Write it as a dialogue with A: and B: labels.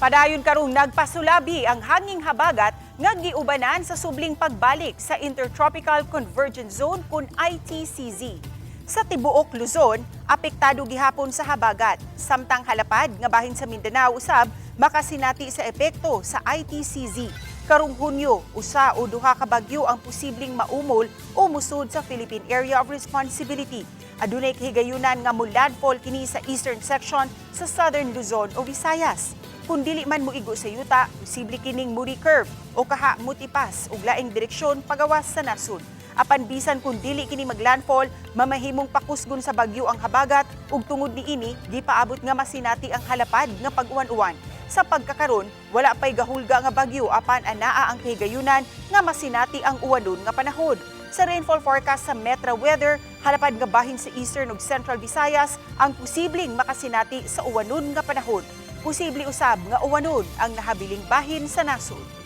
A: Padayon karong nagpasulabi ang hanging habagat nga giubanan sa subling pagbalik sa Intertropical Convergence Zone kun ITCZ. Sa tibuok Luzon, apektado gihapon sa habagat, samtang halapad nga bahin sa Mindanao usab makasinati sa epekto sa ITCZ. Karong Hunyo, usa o duha ka bagyo ang posibleng maumol o musud sa Philippine Area of Responsibility. Adunay kahigayunan nga mulandfall kini sa eastern section sa southern Luzon o Visayas. Kung dili man mo igo sa yuta, posible kining muri curve o kaha mutipas ug laing direksyon pagawas sa nasud. Apan bisan kung dili kini maglandfall, mamahimong pakusgon sa bagyo ang habagat ug tungod niini di paabot nga masinati ang halapad nga pag-uwan-uwan. Sa pagkakaron, wala pay gahulga nga bagyo apan anaa ang kahigayunan nga masinati ang uwanon nga panahon. Sa rainfall forecast sa Metra Weather, halapad nga bahin sa Eastern ug Central Visayas ang posibleng makasinati sa uwanon nga panahon. Posible usab nga uwanon ang nahabiling bahin sa nasod.